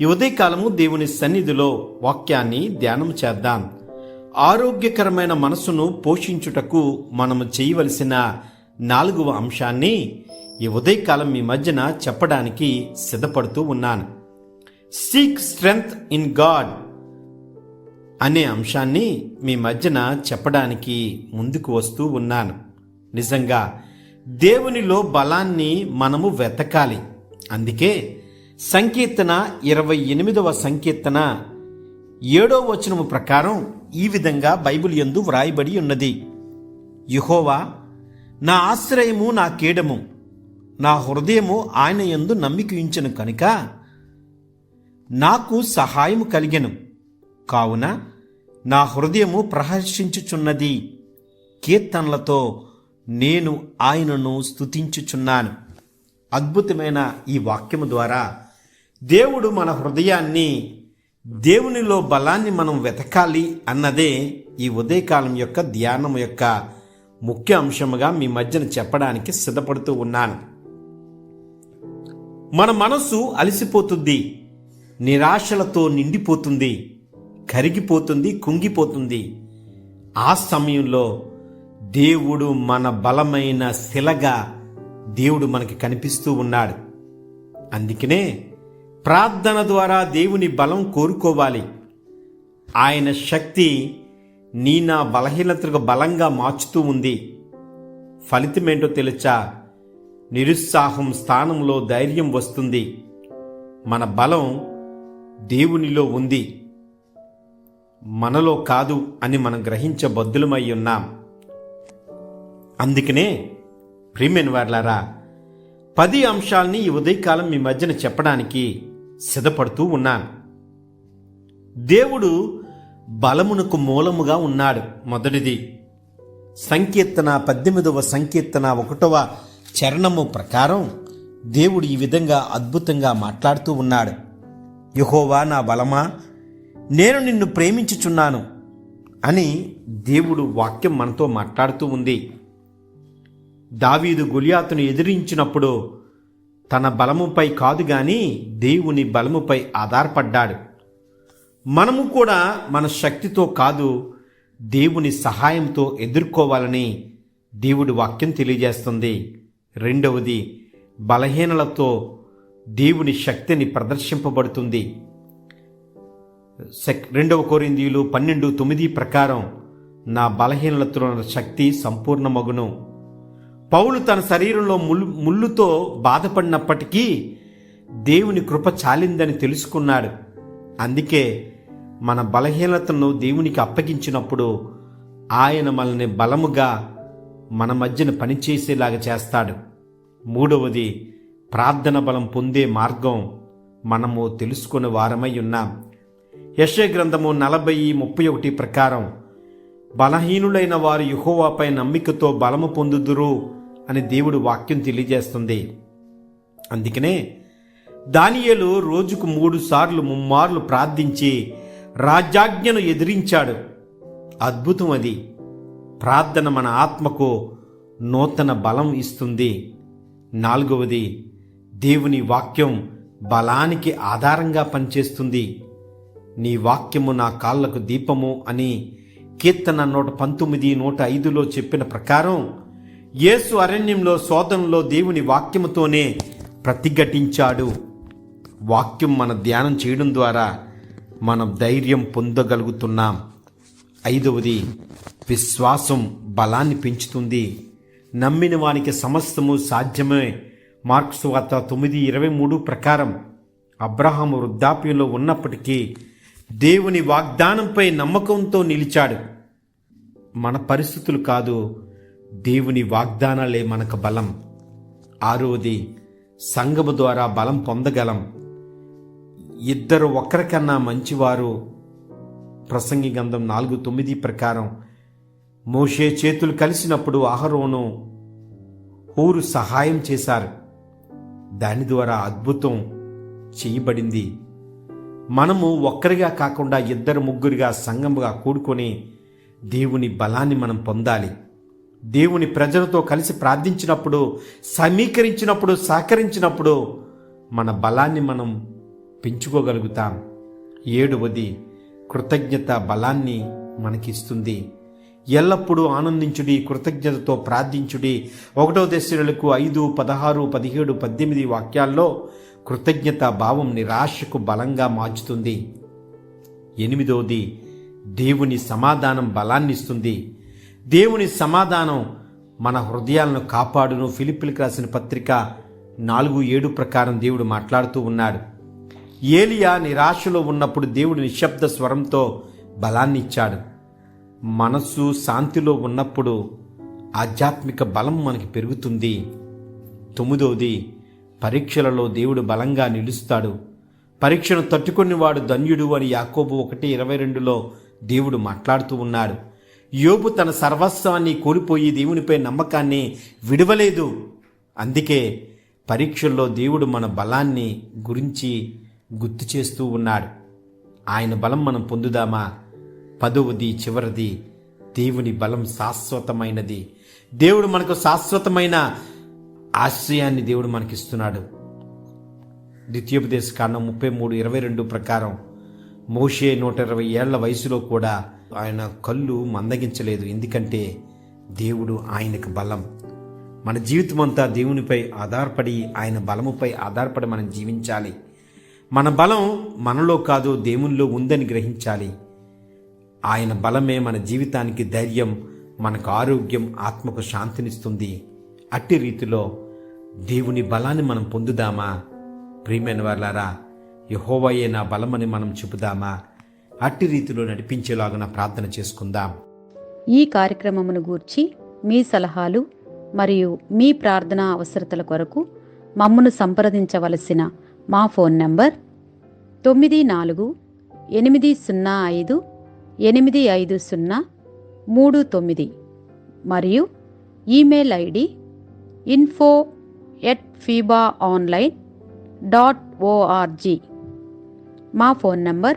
ఈ ఉదయకాలము దేవుని సన్నిధిలో వాక్యాన్ని ధ్యానం చేద్దాం. ఆరోగ్యకరమైన మనసును పోషించుటకు మనము చేయవలసిన నాలుగవ అంశాన్ని ఈ ఉదయకాలం మీ మధ్యన చెప్పడానికి సిద్ధపడుతూ ఉన్నాను. సీక్ స్ట్రెంగ్త్ ఇన్ గాడ్ అనే అంశాన్ని మీ మధ్యన చెప్పడానికి ముందుకు వస్తూ ఉన్నాను. నిజంగా దేవునిలో బలాన్ని మనము వెతకాలి. అందుకే సంకీర్తన ఇరవై ఎనిమిదవ సంకీర్తన. ఏడో వచనము ప్రకారం ఈ విధంగా బైబిల్ ఎందు వ్రాయబడి ఉన్నది. యుహోవా నా ఆశ్రయము నా కీడము నా హృదయము ఆయన యందు నమ్మిక కనుక నాకు సహాయము కలిగెను. కావున నా హృదయము ప్రహర్షించుచున్నది. కీర్తనలతో నేను ఆయనను స్తుతించుచున్నాను. అద్భుతమైన ఈ వాక్యము ద్వారా దేవుడు మన హృదయాన్ని దేవునిలో బలాన్ని మనం వెతకాలి అన్నదే ఈ ఉదయకాలం యొక్క ధ్యానం యొక్క ముఖ్య అంశముగా మీ మధ్యన చెప్పడానికి సిద్ధపడుతూ ఉన్నాను. మన మనసు అలసిపోతుంది నిరాశలతో నిండిపోతుంది కరిగిపోతుంది కుంగిపోతుంది. ఆ సమయంలో దేవుడు మన బలమైన శిలగా దేవుడు మనకి కనిపిస్తూ ఉన్నాడు. అందుకనే ప్రార్థన ద్వారా దేవుని బలం కోరుకోవాలి. ఆయన శక్తి నీ నా బలహీనతకు బలంగా మార్చుతూ ఉంది. ఫలితమేంటో తెలుసా నిరుత్సాహం స్థానంలో ధైర్యం వస్తుంది. మన బలం దేవునిలో ఉంది. మనలో కాదు అని మనం గ్రహించబద్దులమై ఉన్నాం. అందుకనే ప్రియమైన వార్లారా పది అంశాలని ఈ ఉదయకాలం మీ మధ్యన చెప్పడానికి సిద్ధపడుతూ ఉన్నాను. దేవుడు బలమునకు మూలముగా ఉన్నాడు. మొదటిది సంకీర్తన పద్దెనిమిదవ సంకీర్తన ఒకటవ చరణము ప్రకారం దేవుడు ఈ విధంగా అద్భుతంగా మాట్లాడుతూ ఉన్నాడు. యహోవా నా బలమా నేను నిన్ను ప్రేమించుచున్నాను అని దేవుడు వాక్యం మనతో మాట్లాడుతూ ఉంది. దావీదు గులియాతును ఎదిరించినప్పుడు తన బలముపై కాదు గాని దేవుని బలముపై ఆధారపడ్డాడు. మనము కూడా మన శక్తితో కాదు దేవుని సహాయంతో ఎదుర్కోవాలని దేవుడి వాక్యం తెలియజేస్తుంది. రెండవది బలహీనలతో దేవుని శక్తిని ప్రదర్శింపబడుతుంది. సెక్ రెండవ కోరిందీలు పన్నెండు తొమ్మిది ప్రకారం నా బలహీనలతో శక్తి సంపూర్ణమగును. పౌలు తన శరీరంలో ముళ్ళు ముళ్ళుతో బాధపడినప్పటికీ దేవుని కృప చాలిందని తెలుసుకున్నాడు. అందుకే మన బలహీనతను దేవునికి అప్పగించినప్పుడు ఆయన మనల్ని బలముగా మన మధ్యన పనిచేసేలాగా చేస్తాడు. మూడవది ప్రార్థన బలం పొందే మార్గం మనము తెలుసుకునే వారమై ఉన్నాం. యశ గ్రంథము నలభై ముప్పై ఒకటి ప్రకారం బలహీనులైన వారు యుహోవాపై నమ్మికతో బలము పొందుదురు అని దేవుడు వాక్యం తెలియజేస్తుంది. అందుకనే దానియేలు రోజుకు మూడు సార్లు ముమ్మార్లు ప్రార్థించి రాజాజ్ఞను ఎదిరించాడు. అద్భుతం అది. ప్రార్థన మన ఆత్మకు నూతన బలం ఇస్తుంది. నాలుగవది దేవుని వాక్యం బలానికి ఆధారంగా పనిచేస్తుంది. నీ వాక్యము నా కాళ్ళకు దీపము అని కీర్తన నూట పంతొమ్మిది నూట ఐదులో చెప్పిన ప్రకారం యేసు అరణ్యంలో శోధనలో దేవుని వాక్యముతోనే ప్రతిఘటించాడు. వాక్యం మన ధ్యానం చేయడం ద్వారా మనం ధైర్యం పొందగలుగుతున్నాం. ఐదవది విశ్వాసం బలాన్ని పెంచుతుంది. నమ్మిన వానికి సమస్తము సాధ్యమే. మార్క్స్ వార్త తొమ్మిది ఇరవై మూడు ప్రకారం అబ్రహాం వృద్ధాప్యంలో ఉన్నప్పటికీ దేవుని వాగ్దానంపై నమ్మకంతో నిలిచాడు. మన పరిస్థితులు కాదు దేవుని వాగ్దానాలే మనకు బలం. ఆరోది సంగము ద్వారా బలం పొందగలం. ఇద్దరు ఒకరికన్నా మంచివారు. ప్రసంగి గంధం నాలుగు తొమ్మిది ప్రకారం మోషే చేతులు కలిసినప్పుడు అహరోను హూరు సహాయం చేశారు. దాని ద్వారా అద్భుతం చేయబడింది. మనము ఒక్కరిగా కాకుండా ఇద్దరు ముగ్గురిగా సంఘముగా కూడుకొని దేవుని బలాన్ని మనం పొందాలి. దేవుని ప్రజలతో కలిసి ప్రార్థించినప్పుడు సమీకరించినప్పుడు సహకరించినప్పుడు మన బలాన్ని మనం పెంచుకోగలుగుతాం. ఏడవది కృతజ్ఞత బలాన్ని మనకిస్తుంది. ఎల్లప్పుడూ ఆనందించుడి కృతజ్ఞతతో ప్రార్థించుడి. ఒకటో దశలకు ఐదు పదహారు పదిహేడు పద్దెనిమిది వాక్యాల్లో కృతజ్ఞత భావం నిరాశకు బలంగా మార్చుతుంది. ఎనిమిదవది దేవుని సమాధానం బలాన్నిస్తుంది. దేవుని సమాధానం మన హృదయాలను కాపాడును. ఫిలిపిలకు రాసిన పత్రిక నాలుగు ఏడు ప్రకారం దేవుడు మాట్లాడుతూ ఉన్నాడు. ఏలియా నిరాశలో ఉన్నప్పుడు దేవుడు నిశ్శబ్ద స్వరంతో బలాన్ని ఇచ్చాడు. మనస్సు శాంతిలో ఉన్నప్పుడు ఆధ్యాత్మిక బలం మనకి పెరుగుతుంది. తొమ్మిదవది పరీక్షలలో దేవుడు బలంగా నిలుస్తాడు. పరీక్షను తట్టుకునేవాడు ధన్యుడు అని యాకోబు ఒకటి ఇరవై రెండులో దేవుడు మాట్లాడుతూ ఉన్నాడు. యోబు తన సర్వస్వాన్ని కోల్పోయి దేవునిపై నమ్మకాన్ని విడవలేదు. అందుకే పరీక్షల్లో దేవుడు మన బలాన్ని గురించి గుర్తు చేస్తూ ఉన్నాడు. ఆయన బలం మనం పొందుదామా? పదవది చివరిది దేవుని బలం శాశ్వతమైనది. దేవుడు మనకు శాశ్వతమైన ఆశ్రయాన్ని దేవుడు మనకిస్తున్నాడు. ద్వితీయోపదేశ కాండం ముప్పై మూడు ఇరవై రెండు ప్రకారం మోషే నూట ఇరవై ఏళ్ళ వయసులో కూడా ఆయన కళ్ళు మందగించలేదు. ఎందుకంటే దేవుడు ఆయనకు బలం. మన జీవితం అంతా దేవునిపై ఆధారపడి ఆయన బలముపై ఆధారపడి మనం జీవించాలి. మన బలం మనలో కాదు దేవునిలో ఉందని గ్రహించాలి. ఆయన బలమే మన జీవితానికి ధైర్యం మనకు ఆరోగ్యం ఆత్మకు శాంతినిస్తుంది. అట్టి రీతిలో దేవుని బలాన్ని మనం పొందుదామా? ప్రియమైన వాళ్ళారా యహోవయే నా బలమని మనం చెబుదామా? అట్టి రీతిలో నడిపించేలాగున ప్రార్థన చేసుకుందాం. ఈ కార్యక్రమమును గూర్చి మీ సలహాలు మరియు మీ ప్రార్థనా అవసరతల కొరకు మమ్మను సంప్రదించవలసిన మా ఫోన్ నంబర్ తొమ్మిది నాలుగు ఎనిమిది సున్నా ఐదు ఎనిమిది ఐదు సున్నా మూడు తొమ్మిది మరియు email ID info at Feeba online dot ORG మా ఫోన్ నంబర్